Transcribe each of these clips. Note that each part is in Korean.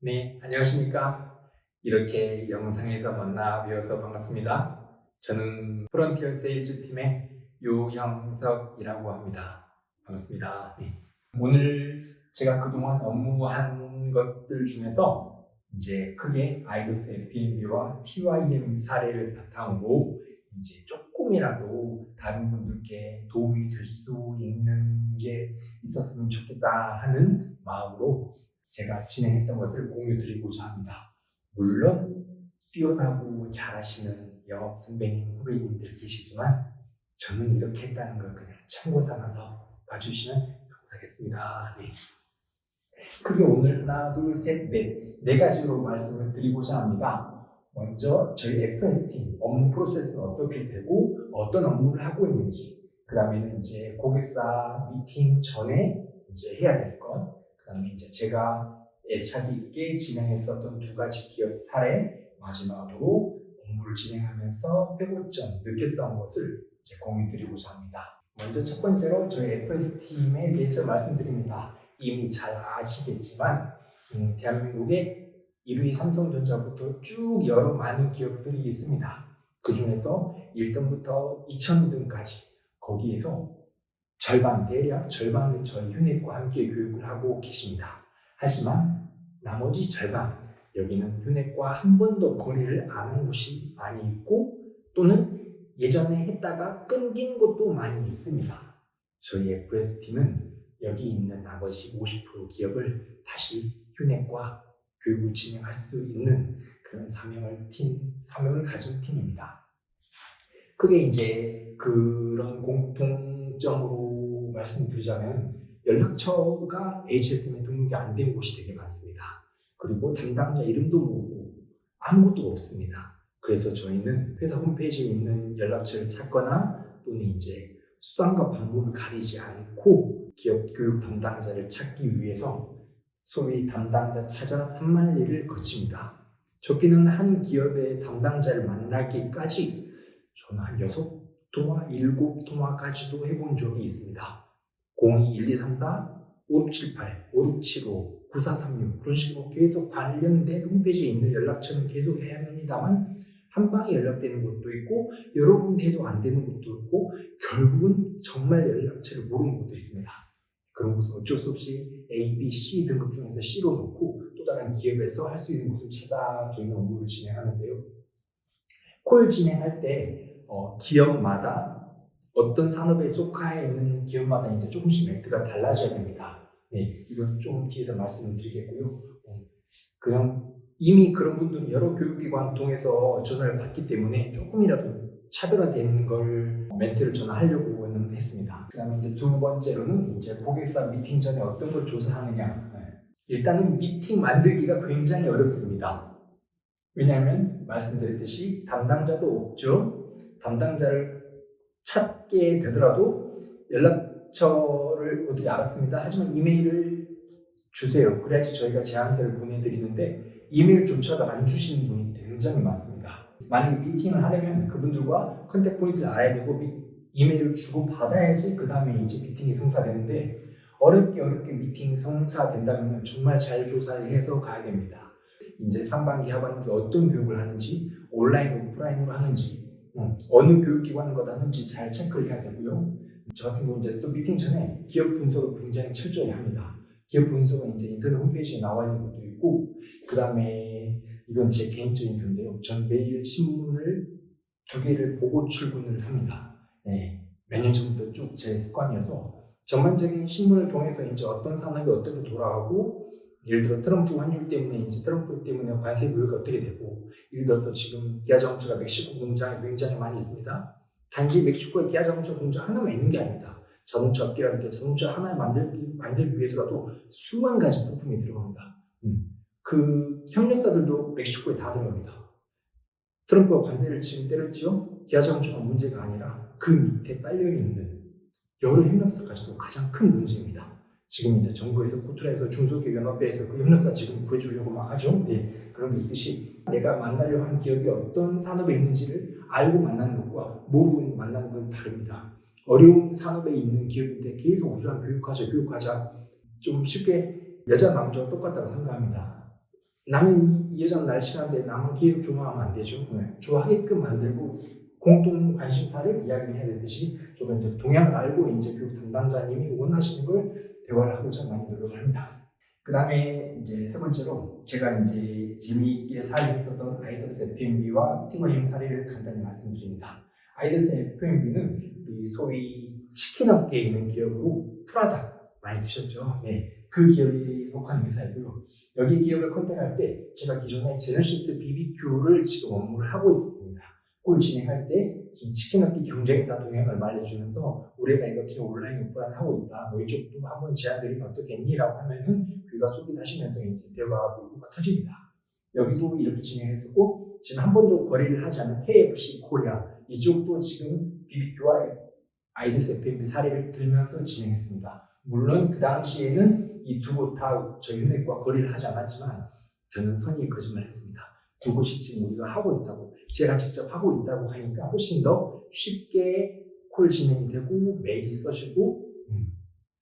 네, 안녕하십니까. 이렇게 영상에서 만나 뵈어서 반갑습니다. 저는 프론티어 세일즈 팀의 유형석이라고 합니다. 반갑습니다. 네. 오늘 제가 그동안 업무한 것들 중에서 이제 크게 아이도스 FPMB와 TYM 사례를 바탕으로 이제 조금이라도 다른 분들께 도움이 될 수 있는 게 있었으면 좋겠다 하는 마음으로 제가 진행했던 것을 공유 드리고자 합니다. 물론 뛰어나고 잘하시는 영업 선배님, 후배님들 계시지만 저는 이렇게 했다는 걸 그냥 참고 삼아서 봐주시면 감사하겠습니다. 네. 크게 오늘 하나, 둘, 셋, 넷, 네 가지로 말씀을 드리고자 합니다. 먼저 저희 FS팀 업무 프로세스는 어떻게 되고 어떤 업무를 하고 있는지 그 다음에는 이제 고객사 미팅 전에 이제 해야 될 것, 그 다음에 이제 제가 애착 있게 진행했었던 두 가지 기업 사례, 마지막으로 업무를 진행하면서 회고점 느꼈던 것을 공유드리고자 합니다. 먼저 첫 번째로 저희 FS팀에 대해서 말씀드립니다. 이미 잘 아시겠지만 음, 대한민국에 1위 삼성전자부터 쭉 여러 많은 기업들이 있습니다. 그 중에서 1등부터 2000등까지 거기에서 절반, 대략 절반은 저희 휴넷과 함께 교육을 하고 계십니다. 하지만 나머지 절반, 여기는 휴넷과 한 번도 안한 곳이 많이 있고 또는 예전에 했다가 끊긴 곳도 많이 있습니다. 저희 FS팀은 여기 있는 나머지 50% 기업을 다시 휴넷과 교육을 진행할 수 있는 그런 사명을 팀, 사명을 가진 팀입니다. 크게 이제 그런 공통점으로 말씀드리자면 연락처가 HSM에 등록이 안 된 곳이 되게 많습니다. 그리고 담당자 이름도 모르고 아무것도 없습니다. 그래서 저희는 회사 홈페이지에 있는 연락처를 찾거나 또는 이제 수단과 방법을 가리지 않고 기업 교육 담당자를 찾기 위해서 소위 담당자 찾아 3만 리를 거칩니다. 적기는 한 기업의 담당자를 만나기까지 저는 한 6통화, 7통화까지도 해본 적이 있습니다. 021234, 5678, 5675, 9436 그런 식으로 계속 관련된 홈페이지에 있는 연락처는 계속 해야 합니다만 한 방에 연락되는 것도 있고 여러 군데도 안 되는 것도 있고 결국은 정말 연락처를 모르는 것도 있습니다. 그런 것은 어쩔 수 없이 A, B, C 등급 중에서 C로 놓고 또 다른 기업에서 할 수 있는 곳을 찾아 저희는 업무를 진행하는데요. 콜 진행할 때 어, 기업마다 어떤 산업에 속해 있는 기업마다 이제 조금씩 멘트가 달라져야 됩니다. 네, 이건 좀 뒤에서 말씀을 드리겠고요. 어, 그냥 이미 그런 분들은 여러 교육기관 통해서 전화를 받기 때문에 조금이라도 차별화된 걸 멘트를 저는 하려고 는 했습니다. 그 다음에 이제 두 번째로는 이제 고객사 미팅 전에 어떤 걸 조사하느냐. 네. 일단은 미팅 만들기가 굉장히 어렵습니다. 왜냐하면 말씀드렸듯이 담당자도 없죠. 담당자를 찾게 되더라도 연락처를 어떻게 알았습니다. 하지만 이메일을 주세요. 그래야지 저희가 제안서를 보내드리는데 이메일조차도 안 주시는 분이 굉장히 많습니다. 만약에 미팅을 하려면 그분들과 컨택 포인트를 알아야 되고 미- 이메일을 주고 받아야지 그 다음에 이제 미팅이 성사되는데 어렵게 어렵게 미팅이 성사된다면 정말 잘 조사를 해서 가야 됩니다. 이제 상반기 하반기 어떤 교육을 하는지 온라인 오프라인으로 하는지 음, 어느 교육기관과 하는지 잘 체크를 해야 되고요. 저 같은 경우 이제 또 미팅 전에 기업 분석을 굉장히 철저히 합니다. 기업 분석은 이제 인터넷 홈페이지에 나와 있는 것도 있고 그 다음에 이건 제 개인적인 건데요. 전 매일 신문을 두 개를 보고 출근을 합니다. 네, 몇 년 전부터 쭉 제 습관이어서 전반적인 신문을 통해서 이제 어떤 산업이 어떻게 돌아가고 예를 들어 트럼프 환율 때문에 이제 트럼프 때문에 관세 무효가 어떻게 되고 예를 들어서 지금 기아 자동차가 멕시코 공장이 굉장히 많이 있습니다. 단지 멕시코에 기아 자동차 공장 하나만 있는 게 아닙니다. 자동차 업계라는 게 자동차 하나 만들기, 만들기 위해서라도 수만 가지 부품이 들어갑니다. 음. 그 협력사들도 멕시코에 다 들어갑니다. 트럼프가 관세를 지금 때렸죠. 기아 자동차가 문제가 아니라 그 밑에 딸려 있는 여러 협력사까지도 가장 큰 문제입니다. 지금 이제 정부에서 코트라에서 중소기업 연합회에서 그 협력사 지금 구해주려고 막 하죠. 네, 그런 게 있듯이 내가 만나려 한 기업이 어떤 산업에 있는지를 알고 만나는 것과 모르고 만나는 건 다릅니다. 어려운 산업에 있는 기업인데 계속 우리랑 교육하자, 교육하자 좀 쉽게 여자 남자와 똑같다고 생각합니다. 나는 이, 이 여자는 날 싫어하는데 나만 계속 좋아하면 안 되죠. 네. 좋아하게끔 만들고 공동 관심사를 이야기해야 되듯이 좀 이제 동향을 알고 이제 교육 담당자님이 원하시는 걸 대화를 하고자 많이 노력을 합니다. 그 다음에 이제 세 번째로 제가 이제 재미있게 사례했었던 아이더스 FMB와 팀워임 사례를 간단히 말씀드립니다. 아이더스 FMB는 우리 소위 치킨 업계에 있는 기업으로 프라다 많이 드셨죠? 네. 그 기업이 속한 회사이고요. 여기 기업을 컨택할 때 제가 기존에 제너시스 BBQ를 지금 업무를 하고 있었습니다. 그걸 진행할 때 지금 치킨 업계 경쟁사 동향을 말해주면서 우리가 이렇게 온라인 오프라인 하고 있다. 뭐 이쪽도 한번 제안 드리면 어떻겠니?라고 하면은 귀가 쏙이하시면서 이제 대화가 물고가 터집니다. 여기도 이렇게 진행했었고 지금 한 번도 거래를 하지 않은 KFC 코리아 이쪽도 지금 BBQ와 아이드스 FMB 사례를 들면서 진행했습니다. 물론 그 당시에는 이 두 곳 다 저희 은행과 거래를 하지 않았지만 저는 선의의 거짓말을 했습니다. 두 곳이 지금 우리가 하고 있다고 제가 직접 하고 있다고 하니까 훨씬 더 쉽게 콜 진행이 되고 메일이 써지고 음,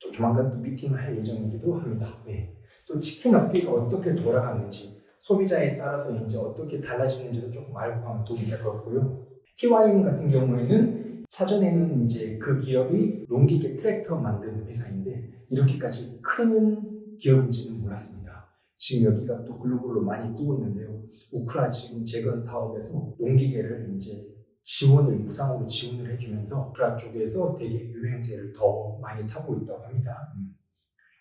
또 조만간 또 미팅을 할 예정이기도 합니다. 네. 또 치킨 업계가 어떻게 돌아가는지 소비자에 따라서 이제 어떻게 달라지는지도 조금 알고 하면 도움이 될 것 같고요. TYM 같은 경우에는 사전에는 이제 그 기업이 농기계 트랙터 만드는 회사인데 이렇게까지 큰 기업인지는 몰랐습니다. 지금 여기가 또 글로벌로 많이 뜨고 있는데요. 우크라 지금 재건 사업에서 농기계를 이제 지원을 무상으로 지원을 해주면서 우크라 쪽에서 되게 유행세를 더 많이 타고 있다고 합니다. 음.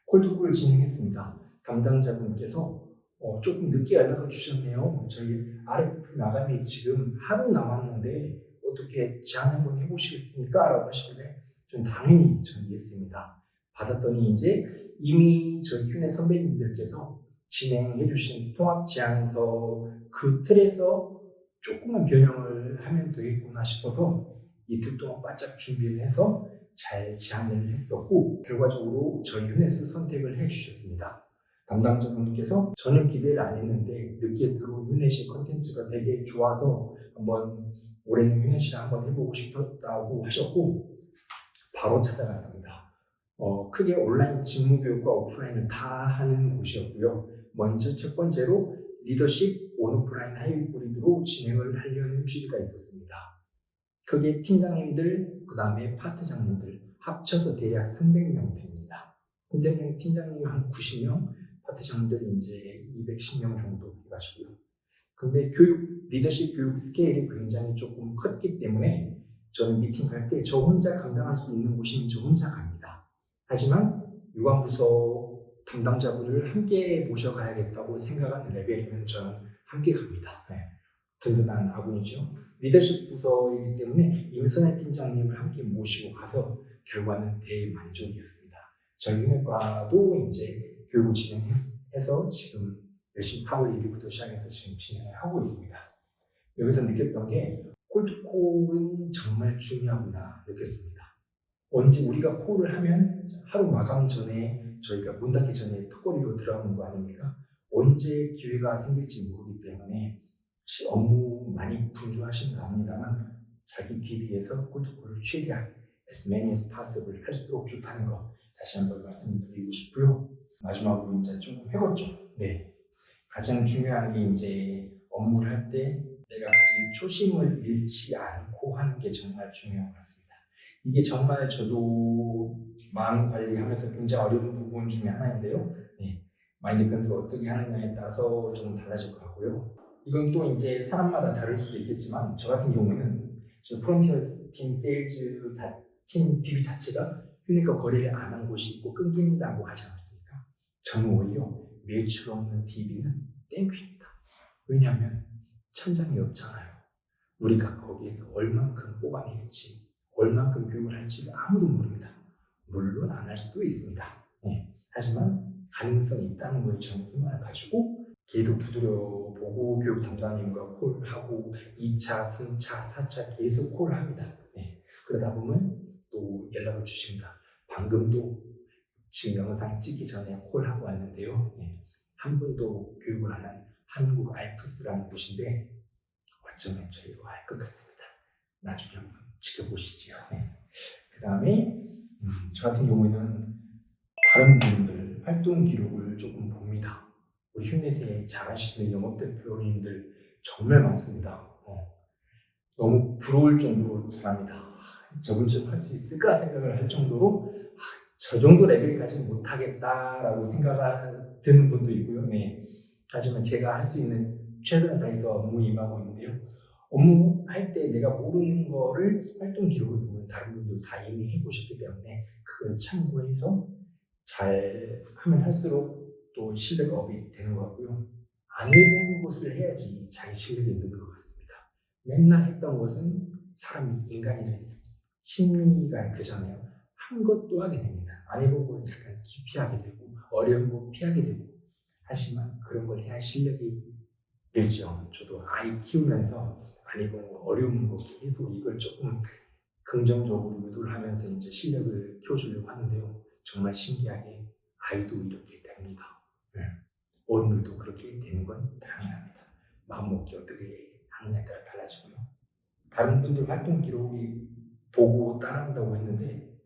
콜드콜을 진행했습니다. 담당자분께서 어, 조금 늦게 연락을 주셨네요. 저희 RF 마감이 지금 하루 남았는데 어떻게 제안 한번 해보시겠습니까? 라고 하시길래 좀 당연히 저는 이해했습니다. 받았더니 이제 이미 저희 휴내 선배님들께서 진행해 주신 통합 제안서 그 틀에서 조금만 변형을 하면 되겠구나 싶어서 이틀 동안 바짝 준비를 해서 잘 제안을 했었고 결과적으로 저희 휴넷을 선택을 해 주셨습니다. 담당자분께서 전혀 기대를 안 했는데 늦게 들어온 휴넷이 컨텐츠가 되게 좋아서 한번 올해는 휴넷을 한번 해보고 싶었다고 하셨고 바로 찾아갔습니다. 어, 크게 온라인 직무 교육과 오프라인을 다 하는 곳이었고요. 먼저 첫 번째로 리더십 온오프라인 하이브리드로 진행을 하려는 취지가 있었습니다. 크게 팀장님들, 그 다음에 파트장님들 합쳐서 대략 300명 됩니다. 팀장님, 팀장님 한 90명, 파트장들이 이제 210명 정도 해가지고요. 근데 교육, 리더십 교육 스케일이 굉장히 조금 컸기 때문에 저는 미팅 갈 때 저 혼자 감당할 수 있는 곳이면 저 혼자 갑니다. 하지만 유관부서 담당자분을 함께 모셔가야겠다고 생각하는 레벨이면 저는 함께 갑니다. 네. 든든한 아군이죠. 리더십 부서이기 때문에 임선혜 팀장님을 함께 모시고 가서 결과는 대만족이었습니다. 저희 은행과도 이제 교육을 진행해서 지금 열심히 4월 1일부터 시작해서 지금 진행을 하고 있습니다. 여기서 느꼈던 게 콜투콜은 정말 중요하구나 느꼈습니다. 언제 우리가 콜을 하면 하루 마감 전에 저희가 문 닫기 전에 턱걸이로 들어가는 거 아닙니까? 언제 기회가 생길지 모르기 때문에 업무 많이 분주하신 거 압니다만 자기 기비에서 콜투콜을 최대한 as many as possible 할수록 좋다는 거 다시 한번 말씀드리고 싶고요. 마지막으로 이제 조금 해봤죠. 네. 가장 중요한 게 이제 업무를 할 때 내가 가진 초심을 잃지 않고 하는 게 정말 중요한 것 같습니다. 이게 정말 저도 마음 관리하면서 굉장히 어려운 부분 중에 하나인데요. 네. 마인드 컨트롤 어떻게 하느냐에 따라서 좀 달라질 것 같고요. 이건 또 이제 사람마다 다를 수도 있겠지만 저 같은 경우에는 저 프론티어 팀 세일즈 자, 팀 DB 자체가 휴니까 거래를 안 한 곳이 있고 끊긴다고 하지 않았습니까? 저는 오히려 매출 없는 DB는 땡큐입니다. 왜냐하면 천장이 없잖아요. 우리가 거기에서 얼만큼 뽑아낼지, 얼만큼 교육을 할지 아무도 모릅니다. 물론 안 할 수도 있습니다. 네. 하지만 가능성이 있다는 거에 희망을 가지고 계속 두드려보고 교육 담당님과 콜하고 2차, 3차, 4차 계속 콜합니다. 네. 그러다 보면 또 연락을 주십니다. 방금도 지금 영상 찍기 전에 콜하고 왔는데요. 네. 한 분도 교육을 안 한 한국 알프스라는 곳인데 어쩌면 저희가 할 것 같습니다. 나중에 한번 지켜보시죠. 네. 그 다음에 음, 저 같은 경우에는 다른 분들 활동 기록을 조금 봅니다. 우리 휴넷에 잘하시는 영업대표님들 정말 많습니다. 어, 너무 부러울 정도로 잘합니다. 아, 저분 좀할수 있을까 생각을 할 정도로 아, 저 정도 레벨까지 못하겠다라고 생각을 드는 분도 있고요. 네. 하지만 제가 할 수 있는 최선을 다해서 업무 임하고 있는데요. 업무 할 때 내가 모르는 거를 활동 기록을 보면 다른 분들 다 이미 해보셨기 때문에 그걸 참고해서 잘 하면 할수록 또 실력 업이 되는 것 같고요. 안 해본 것을 해야지 자기 실력이 느는 것 같습니다. 맨날 했던 것은 사람이 인간이라 있습니다. 심리가 그잖아요. 한 것도 하게 됩니다. 안 해본 것은 약간 기피하게 되고 어려운 거 피하게 되고 하지만 그런 걸 해야 실력이 늘죠. 저도 아이 키우면서 안 해본 거 어려운 거 계속 이걸 조금 긍정적으로 유도를 하면서 이제 실력을 키워주려고 하는데요. 정말 신기하게 아이도 이렇게 됩니다. 네. 어른들도 그렇게 되는 건 당연합니다. 마음먹기 어떻게 하느냐에 따라 달라지고요. 다른 분들 활동 기록이 보고 따라한다고 했는데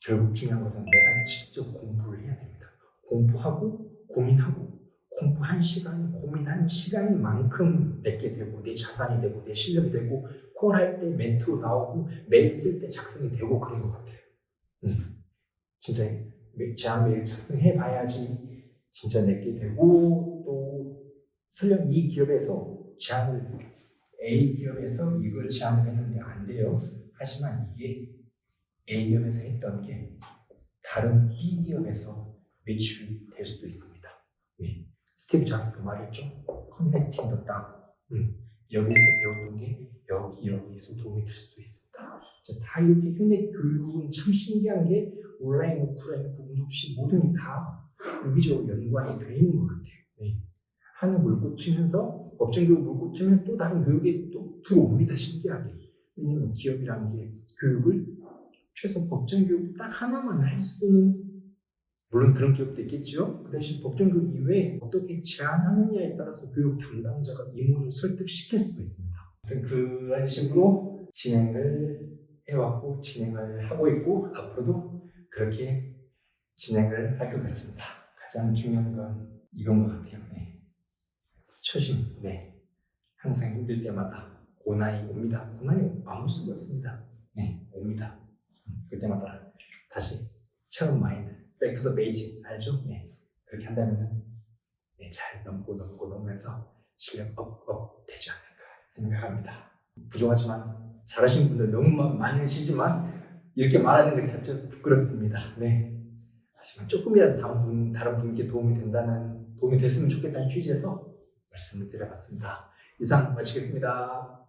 결국 중요한 것은 내가 직접 공부를 해야 됩니다. 공부하고 고민하고 공부한 시간, 고민한 시간만큼 내게 되고 내 자산이 되고 내 실력이 되고 콜할 때 멘트로 나오고 메일 쓸 때 작성이 되고 그런 것 같아요. 음. 진짜 제안 메일 작성해 봐야지 진짜 내게 되고 또 설령 이 기업에서 제안을 A 기업에서 이걸 제안을 했는데 안 돼요. 하지만 이게 A 기업에서 했던 게 다른 B 기업에서 매출이 될 수도 있습니다. 네. 스티브 잡스가 말했죠. 더 다. 음. 여기에서 배웠던 게 여기 여기에서 도움이 될 수도 있습니다. 자, 다 이렇게 휴net 교육은 참 신기한 게 온라인 오프라인 구분 없이 모든 게다 여기저기 연관이 되어 있는 것 같아요. 네. 하나 물고 튀면서 법정교육 물고 튀면 또 다른 교육에 또 들어옵니다. 신기하게. 왜냐면 기업이라는 게 교육을 최소 법정교육 딱 하나만 할 수는 물론 그런 기업도 있겠죠. 그 대신 법정교육 이외에 어떻게 제안하느냐에 따라서 교육 담당자가 임원을 설득시킬 수도 있습니다. 아무튼 그런 식으로 진행을 해왔고 진행을 하고 있고 앞으로도 그렇게 진행을 할 것 같습니다. 가장 중요한 건 이건 것 같아요. 네. 초심, 네. 항상 힘들 때마다 고난이 옵니다. 고난이 아무 수가 없습니다. 네, 옵니다. 그때마다 다시 처음 마인드, 백투더 베이직 알죠? 네. 그렇게 한다면 네, 잘 넘고 넘고 넘으면서 실력 업업 되지 않을까 생각합니다. 부족하지만 잘하시는 분들 너무 마- 많으시지만 이렇게 말하는 것 자체도 부끄럽습니다. 네. 하지만 조금이라도 다른 분, 다른 분께 도움이 된다는 도움이 됐으면 좋겠다는 취지에서 말씀을 드려봤습니다. 이상 마치겠습니다.